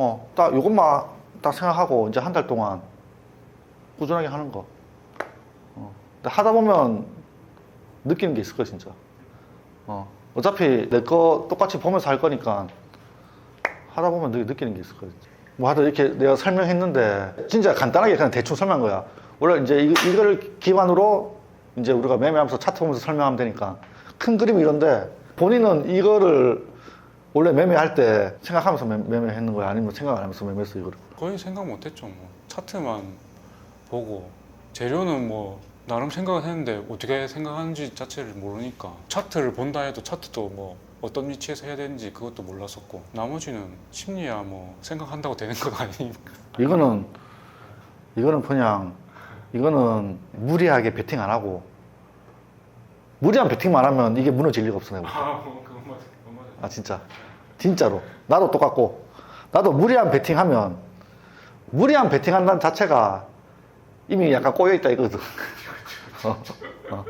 어, 딱 요것만 딱 생각하고 이제 한 달 동안 꾸준하게 하는 거. 어. 하다 보면 느끼는 게 있을 거야, 진짜. 어. 어차피 내 거 똑같이 보면서 할 거니까 하다 보면 느, 느끼는 게 있을 거야. 진짜. 뭐 하여튼 이렇게 내가 설명했는데 진짜 간단하게 그냥 대충 설명한 거야. 원래 이제 이, 이거를 기반으로 이제 우리가 매매하면서 차트 보면서 설명하면 되니까 큰 그림이 이런데 본인은 이거를 원래 매매할 때 생각하면서 매, 매매했는 거야? 아니면 생각 안 하면서 매매했어 이거를? 거의 생각 못 했죠. 뭐 차트만 보고 재료는 뭐 나름 생각은 했는데 어떻게 생각하는지 자체를 모르니까 차트를 본다 해도 차트도 뭐 어떤 위치에서 해야 되는지 그것도 몰랐었고 나머지는 심리야 뭐 생각한다고 되는 건 아니니까. 이거는 이거는 그냥 이거는 무리하게 베팅 안 하고 무리한 베팅만 하면 이게 무너질 리가 없어 내가. 아, 진짜 진짜로 나도 똑같고 나도 무리한 베팅하면 무리한 베팅한다는 자체가 이미 약간 꼬여 있다 이거든. 어, 어.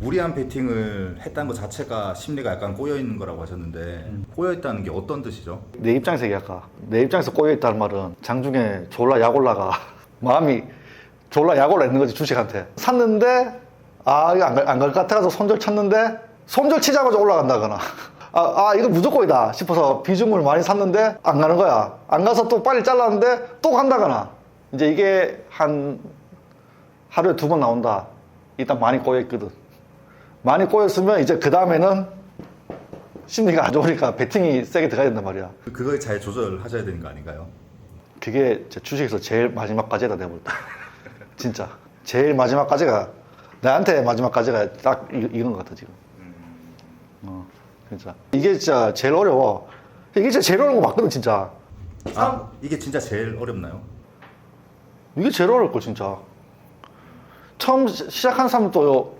무리한 베팅을 했다는 것 자체가 심리가 약간 꼬여 있는 거라고 하셨는데 꼬여 있다는 게 어떤 뜻이죠? 내 입장에서 얘기할까? 내 입장에서 꼬여 있다는 말은 장중에 졸라 약 올라가 마음이 졸라 약 올라 있는 거지 주식한테 샀는데 아 이거 안갈것 같아서 손절 쳤는데 손절 치자마자 올라간다거나 아, 아 이거 무조건이다 싶어서 비중을 많이 샀는데 안 가는 거야. 안 가서 또 빨리 잘랐는데 또 간다거나. 이제 이게 한 하루에 두 번 나온다. 일단 많이 꼬여 있거든. 많이 꼬였으면 이제 그 다음에는 심리가 안 좋으니까 베팅이 세게 들어가야 된단 말이야. 그걸 잘 조절하셔야 되는 거 아닌가요? 그게 제 주식에서 제일 마지막 과제다 내가 볼 때. 진짜. 제일 마지막 과제가 나한테 마지막 과제가 딱 이, 이런 것 같아 지금. 어, 진짜 이게 진짜 제일 어려워. 이게 진짜 제일 어려운 거 맞거든 진짜. 아 이게 진짜 제일 어렵나요? 이게 제일 어려울 걸 진짜. 처음 시- 시작한 사람도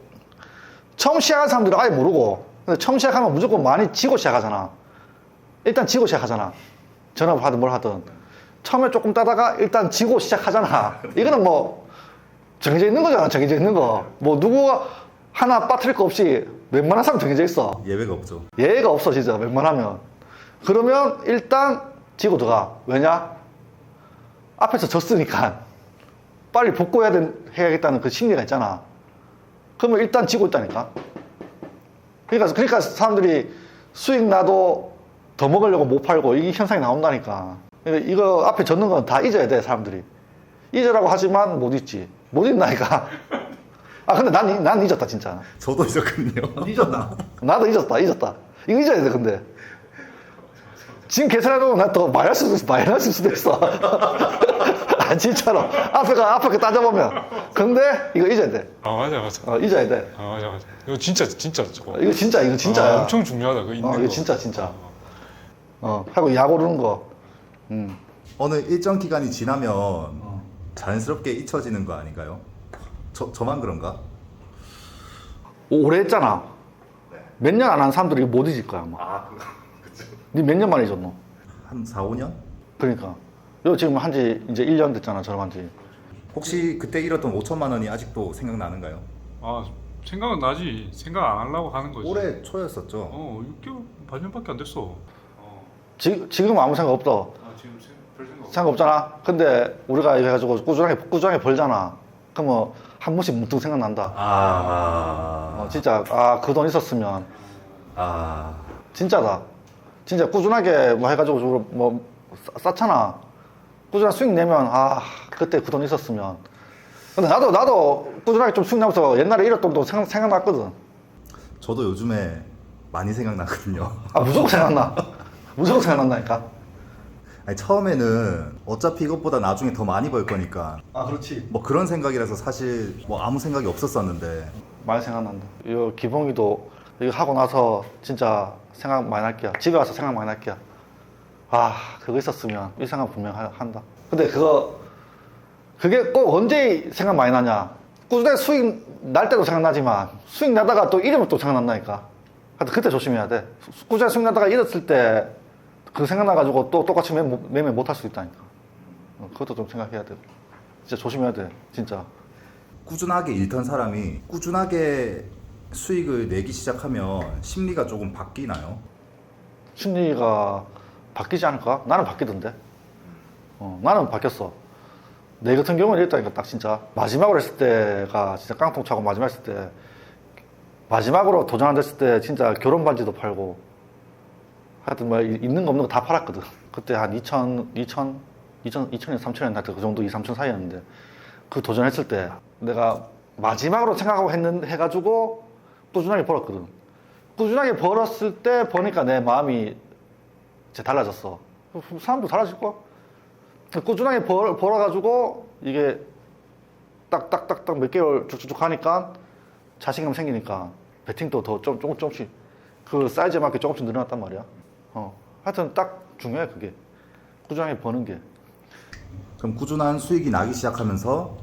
처음 시작한 사람들은 아예 모르고 근데 처음 시작하면 무조건 많이 지고 시작하잖아. 일단 지고 시작하잖아. 전화를 하든 뭘 하든 처음에 조금 따다가 일단 지고 시작하잖아. 이거는 뭐 정해져 있는 거잖아. 정해져 있는 거. 뭐 누구가 하나 빠뜨릴 거 없이 웬만한 사람 정해져 있어. 예외가 없죠. 예의가 없어 진짜. 웬만하면. 그러면 일단 지고 들어가. 왜냐? 앞에서 졌으니까. 빨리 복구해야 된, 해야겠다는 그 심리가 있잖아. 그러면 일단 지고 있다니까. 그러니까 그러니까 사람들이 수익 나도 더 먹으려고 못 팔고 이 현상이 나온다니까. 그러니까 이거 앞에 졌는 건 다 잊어야 돼 사람들이. 잊으라고 하지만 못 잊지. 못 잊나니까 아 근데 난, 잊- 난 잊었다 진짜 저도 잊었거든요. 잊었나? 나도 잊었다, 잊었다. 이거 잊어야 돼, 근데. 지금 계산해보면 나더 마이너스, 수도 있어, 마이너스 수도 있어. 아, 진짜로. 앞에 가, 앞에 거 따져보면. 근데 이거 잊어야 돼. 아 맞아 맞아. 어, 잊어야 돼. 아 맞아 맞아. 이거 진짜 진짜 저거. 이거 진짜, 이거 진짜야. 아, 엄청 중요하다. 그 있는 어, 거. 이거 진짜, 진짜. 어, 하고 약 오르는 거. 음. 어느 일정 기간이 지나면 자연스럽게 잊혀지는 거 아닌가요? 저, 저만 그런가? 오래 했잖아. 몇 년 안 한 사람들이 못 잊을 거야, 아마. 아 그죠. 니몇 년 만에 잊었노? 한 4, 5년? 그러니까. 요 지금 한 지 이제 1년 됐잖아, 저랑 한 지. 혹시 그때 잃었던 5천만 원이 아직도 생각나는가요? 아 생각은 나지. 생각 안 하려고 하는 거지. 올해 초였었죠. 어 6개월 반년밖에 안 됐어. 어. 지, 지금 아무 생각 없어. 아 지금 생- 별 생각 없어. 생각 없잖아. 근데 우리가 이거 해가지고 꾸준하게 꾸준하게 벌잖아. 그러면 한 번씩 문득 생각난다. 아, 어, 진짜 아 그 돈 있었으면 아, 진짜다. 진짜 꾸준하게 뭐 해가지고 뭐 쌓- 쌓잖아. 꾸준한 수익 내면 아 그때 그 돈 있었으면. 근데 나도 나도 꾸준하게 좀 수익 나면서 옛날에 잃었던 돈 생각 생각났거든. 저도 요즘에 많이 생각나거든요. 아 무조건 생각나. 무조건 생각난다니까. 아니, 처음에는 어차피 이것보다 나중에 더 많이 벌 거니까 아 그렇지. 뭐 그런 생각이라서 사실 뭐 아무 생각이 없었었는데 많이 생각난다. 이거 기봉이도 이거 하고 나서 진짜 생각 많이 날게요. 집에 와서 생각 많이 날게요. 아, 그거 있었으면 이 생각 분명 하- 한다. 근데 그거 그게 꼭 언제 생각 많이 나냐? 꾸준히 수익 날 때도 생각나지만 수익 나다가 또 잃으면 또 생각난다니까. 하여튼 그때 조심해야 돼. 수- 꾸준히 수익 나다가 잃었을 때 그 생각나가지고 또 똑같이 매매, 매매 못할 수 있다니까. 어, 그것도 좀 생각해야 돼. 진짜 조심해야 돼. 진짜. 꾸준하게 잃던 사람이 꾸준하게 수익을 내기 시작하면 심리가 조금 바뀌나요? 심리가 바뀌지 않을까? 나는 바뀌던데. 어, 나는 바뀌었어. 내 같은 경우는 이랬다니까 딱 진짜 마지막으로 했을 때가 진짜 깡통 차고 마지막 했을 때 마지막으로 도전한 됐을 때 진짜 결혼 반지도 팔고 하여튼 뭐 이- 있는 거 없는 거 다 팔았거든. 그때 한 2000, 2000, 2000, 2000년, 3000년 하여튼 그 정도 2, 3천 사이였는데 그 도전했을 때 내가 마지막으로 생각하고 했는 해가지고 꾸준하게 벌었거든. 꾸준하게 벌었을 때 보니까 내 마음이 이제 달라졌어. 사람도 달라질 거야. 꾸준하게 벌, 벌어가지고 이게 딱딱딱딱 몇 개월 쭉쭉쭉 하니까 자신감 생기니까 배팅도 더 좀, 조금 조금씩 그 사이즈에 맞게 조금씩 늘어났단 말이야. 어. 하여튼 딱 중요해, 그게. 꾸준하게 버는 게. 그럼 꾸준한 수익이 나기 시작하면서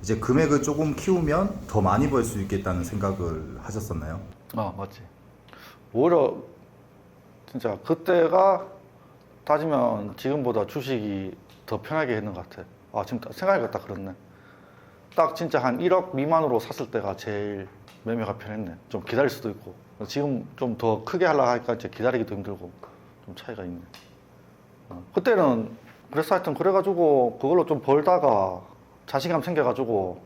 이제 금액을 조금 키우면 더 많이 벌 수 있겠다는 생각을 하셨었나요? 어, 맞지. 오히려 진짜 그때가 따지면 지금보다 주식이 더 편하게 했는 것 같아. 아, 지금 딱 생각해보니까 딱 그렇네. 딱 진짜 한 1억 미만으로 샀을 때가 제일 매매가 편했네. 좀 기다릴 수도 있고. 지금 좀 더 크게 하려고 하니까 이제 기다리기도 힘들고 좀 차이가 있네. 어, 그때는 그래서 하여튼 그래가지고 그걸로 좀 벌다가 자신감 생겨가지고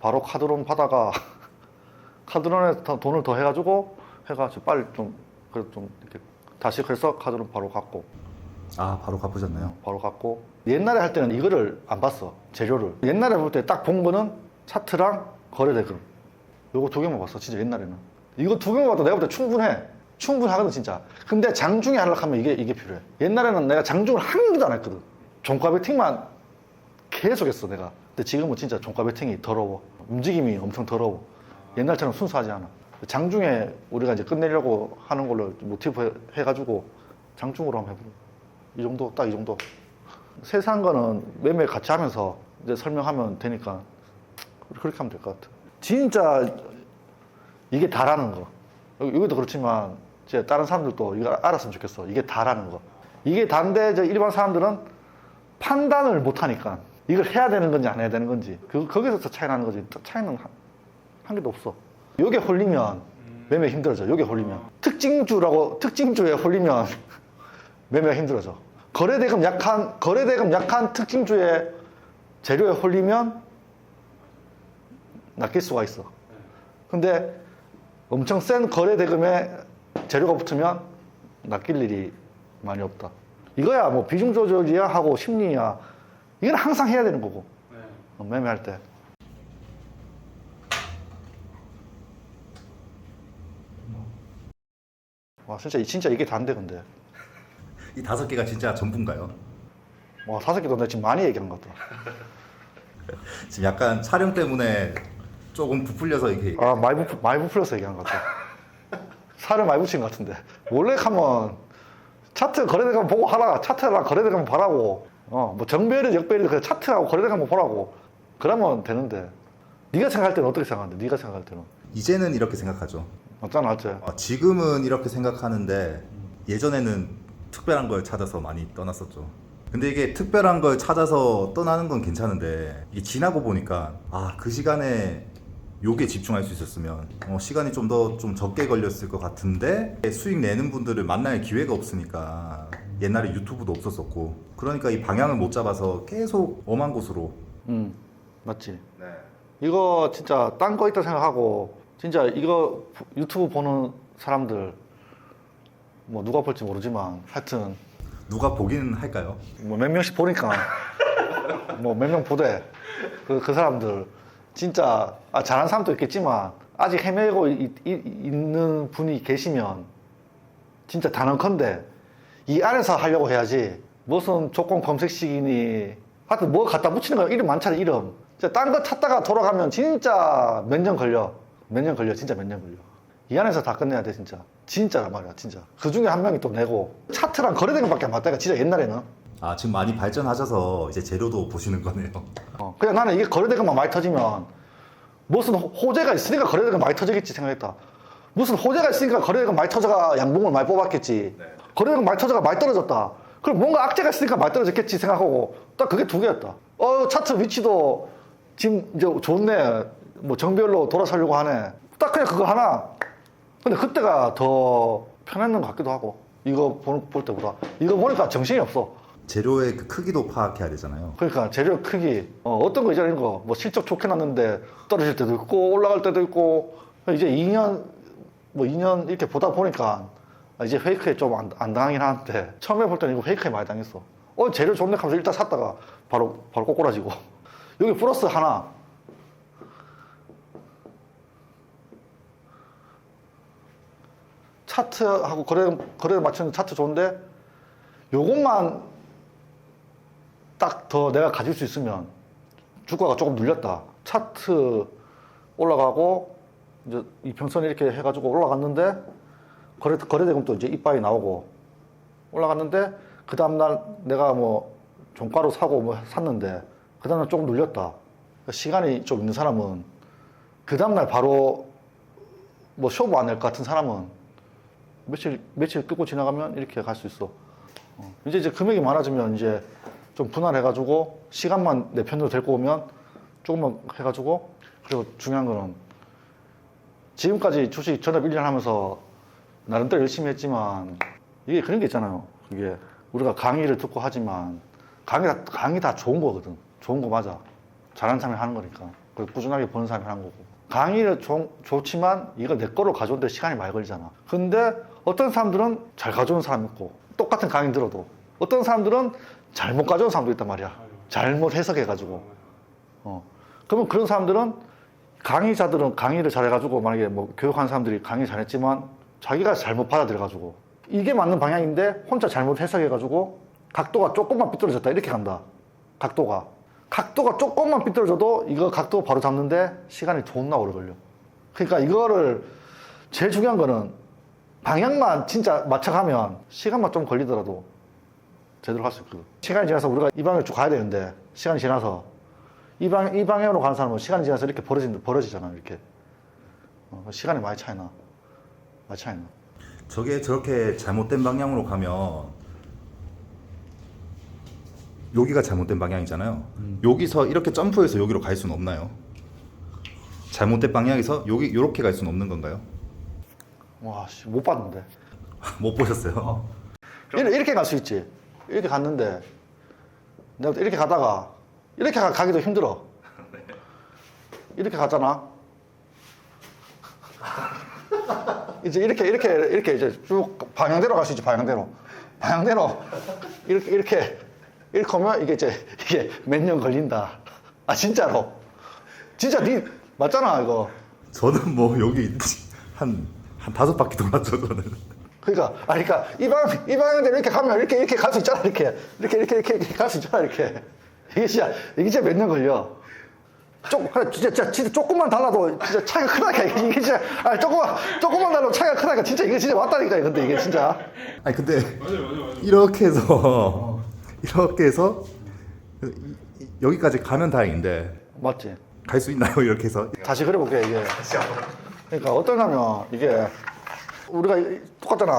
바로 카드론 받아가 카드론에 더 돈을 더 해가지고 해가지고 빨리 좀 그래도 좀 이렇게 다시 그래서 카드론 바로 갖고 아 바로 갚으셨나요? 바로 갖고 옛날에 할 때는 이거를 안 봤어 재료를 옛날에 볼 때 딱 본 거는 차트랑 거래대금 요거 두 개만 봤어 진짜 옛날에는. 이거 두 개만 봐도 내가 볼 때 충분해. 충분하거든 진짜. 근데 장중에 하려고 하면 이게 이게 필요해. 옛날에는 내가 장중을 한 개도 안 했거든. 종가 베팅만 계속 했어 내가. 근데 지금은 진짜 종가 베팅이 더러워. 움직임이 엄청 더러워. 옛날처럼 순수하지 않아. 장중에 우리가 이제 끝내려고 하는 걸로 모티브 해- 해가지고 장중으로 한번 해보자. 이 정도 딱 이 정도. 세상 거는 매매 같이 하면서 이제 설명하면 되니까 그렇게 하면 될 것 같아 진짜 이게 다라는 거. 여기도 그렇지만 이제 다른 사람들도 이거 알았으면 좋겠어. 이게 다라는 거. 이게 다인데 이제 일반 사람들은 판단을 못 하니까 이걸 해야 되는 건지 안 해야 되는 건지 그, 거기서 더 차이 나는 거지. 차이는 한, 한 개도 없어. 요게 홀리면 매매 힘들어져. 요게 홀리면. 특징주라고 특징주에 홀리면 매매가 힘들어져. 거래대금 약한 거래대금 약한 특징주의 재료에 홀리면 낚일 수가 있어. 근데 엄청 센 거래 대금에 재료가 붙으면 낚일 일이 많이 없다. 이거야 뭐 비중 조절이야 하고 심리야. 이건 항상 해야 되는 거고 어, 매매할 때. 와 진짜 이- 진짜 이게 단데 근데. 이 다섯 개가 진짜 전부인가요? 와 다섯 개도 내가 지금 많이 얘기한 것 같다. 지금 약간 촬영 때문에 조금 부풀려서 이렇게 아 많이 부풀 많이 부풀려서 얘기한 것 같아. 살을 많이 붙인 것 같은데. 원래 하면 차트 거래대금 보고 하라. 차트랑 거래대금 보라고. 어 뭐 정배를 역배를 그 차트하고 거래대금 보라고. 그러면 되는데. 네가 생각할 때는 어떻게 생각하는데? 네가 생각할 때는 이제는 이렇게 생각하죠. 어쩌나 어째. 어, 지금은 이렇게 생각하는데 예전에는 특별한 걸 찾아서 많이 떠났었죠. 근데 이게 특별한 걸 찾아서 떠나는 건 괜찮은데 이게 지나고 보니까 아 그 시간에 요게 집중할 수 있었으면 어, 시간이 좀더좀 적게 걸렸을 것 같은데 수익 내는 분들을 만날 기회가 없으니까 옛날에 유튜브도 없었었고 그러니까 이 방향을 못 잡아서 계속 엄한 곳으로 음 맞지. 이거 진짜 딴 거 있다 생각하고 진짜 이거 유튜브 보는 사람들 뭐 누가 볼지 모르지만 하여튼 누가 보기는 할까요? 뭐 몇 명씩 보니까 뭐 몇 명 보대 그, 그 사람들 진짜 아, 잘하는 사람도 있겠지만 아직 헤매고 이- 이- 있는 분이 계시면 진짜 단언컨대 이 안에서 하려고 해야지. 무슨 조건 검색식이니. 하여튼 뭐 갖다 붙이는 거 이름 많잖아 이름. 진짜 딴거 찾다가 돌아가면 진짜 몇 년 걸려. 몇 년 걸려 진짜 몇 년 걸려. 이 안에서 다 끝내야 돼 진짜. 진짜 말이야 진짜. 그 중에 한 명이 또 내고. 차트랑 거래된 것밖에 안 봤다니까 진짜 옛날에는 아 지금 많이 발전하셔서 이제 재료도 보시는 거네요. 어, 그냥 나는 이게 거래대금만 많이 터지면 무슨 호- 호재가 있으니까 거래대금 많이 터지겠지 생각했다. 무슨 호재가 있으니까 거래대금 많이 터져가 양봉을 많이 뽑았겠지. 거래대금 많이 터져가 많이 떨어졌다. 그럼 뭔가 악재가 있으니까 많이 떨어졌겠지 생각하고 딱 그게 두 개였다. 어 차트 위치도 지금 이제 좋네. 뭐 정별로 돌아서려고 하네. 딱 그냥 그거 하나. 근데 그때가 더 편했는 것 같기도 하고. 이거 볼, 볼 때보다. 이거 보니까 정신이 없어. 재료의 그 크기도 파악해야 되잖아요. 그러니까 재료 크기. 어, 떤거 이제 이런 거 뭐 실적 좋게 났는데 떨어질 때도 있고 올라갈 때도 있고. 이제 2년 뭐 2년 이렇게 보다 보니까 아, 이제 페이크에 좀안안 당하긴 하는데 처음에 볼 때는 이거 페이크에 많이 당했어. 어 재료 좋네 하면서 일단 샀다가 바로 바로 꼬꾸라지고. 여기 플러스 하나. 차트하고 거래 거래를 맞추는 차트 좋은데 요것만 딱 더 내가 가질 수 있으면 주가가 조금 눌렸다. 차트 올라가고 이제 이평선 이렇게 해가지고 올라갔는데 거래 거래대금 또 이제 이빠이 나오고 올라갔는데 그 다음날 내가 뭐 종가로 사고 뭐 샀는데 그 다음날 조금 눌렸다. 그러니까 시간이 좀 있는 사람은 그 다음날 바로 뭐 쇼부 안낼 것 같은 사람은 며칠 며칠 끄고 지나가면 이렇게 갈 수 있어. 어. 이제 이제 금액이 많아지면 이제 좀 분할해가지고 시간만 내 편으로 데리고 오면 조금만 해가지고 그리고 중요한 거는 지금까지 주식 전업 1년 하면서 나름대로 열심히 했지만 이게 그런 게 있잖아요. 그게 우리가 강의를 듣고 하지만 강의 다, 강의 다 좋은 거거든. 좋은 거 맞아. 잘하는 사람이 하는 거니까. 그리고 꾸준하게 보는 사람이 하는 거고. 강의는 좋, 좋지만 이거 내 거로 가져오는데 시간이 많이 걸리잖아. 근데 어떤 사람들은 잘 가져오는 사람 있고 똑같은 강의 들어도 어떤 사람들은 잘못 가져온 사람도 있단 말이야. 잘못 해석해가지고. 어. 그러면 그런 사람들은 강의자들은 강의를 잘해가지고 만약에 뭐 교육하는 사람들이 강의 잘했지만 자기가 잘못 받아들여가지고 이게 맞는 방향인데 혼자 잘못 해석해가지고 각도가 조금만 삐뚤어졌다 이렇게 간다. 각도가. 각도가 조금만 삐뚤어져도 이거 각도 바로 잡는데 시간이 존나 오래 걸려. 그러니까 이거를 제일 중요한 거는 방향만 진짜 맞춰가면 시간만 좀 걸리더라도 제대로 할 수 있거든. 시간이 지나서 우리가 이 방향으로 쭉 가야 되는데 시간이 지나서 이, 방, 이 방향으로 가는 사람은 시간이 지나서 이렇게 벌어진, 벌어지잖아 이렇게. 어, 시간이 많이 차이나. 많이 차이나. 저게 저렇게 잘못된 방향으로 가면 여기가 잘못된 방향이잖아요. 여기서 이렇게 점프해서 여기로 갈 수는 없나요? 잘못된 방향에서 여기 이렇게 갈 수는 없는 건가요? 와, 씨, 못 봤는데. 못 보셨어요? 이렇게, 이렇게 갈 수 있지. 이렇게 갔는데, 내가 이렇게 가다가, 이렇게 가, 가기도 힘들어. 이렇게 갔잖아. 이제 이렇게, 이렇게, 이렇게 이제 쭉 방향대로 갈 수 있지, 방향대로. 방향대로. 이렇게, 이렇게, 이렇게 하면 이게 이제, 이게 몇 년 걸린다. 아, 진짜로. 진짜 니, 맞잖아, 이거. 저는 뭐 여기 한, 한 다섯 바퀴 돌았죠, 저는. 그러니까, 아, 그러니까 이 방, 이 방향대로 이렇게 가면 이렇게 이렇게 갈 수 있잖아, 이렇게 이렇게 이렇게 이렇게, 이렇게 갈 수 있잖아, 이렇게. 이게 진짜 이게 진짜 몇 년 걸려. 조, 그래, 진짜, 진짜, 진짜 조금만 달라도 진짜 차이가 크다니까 이게, 진짜, 아 조금만 조금만 달라도 차이가 크다니까 진짜 이게 진짜 왔다니까 근데 이게 진짜. 아니 근데 이렇게 해서 이렇게 해서 이- 이- 여기까지 가면 다행인데 맞지? 갈 수 있나요? 이렇게 해서 다시 그려볼게 이게. 그러니까 어떠냐면 이게 우리가 이- 똑같잖아.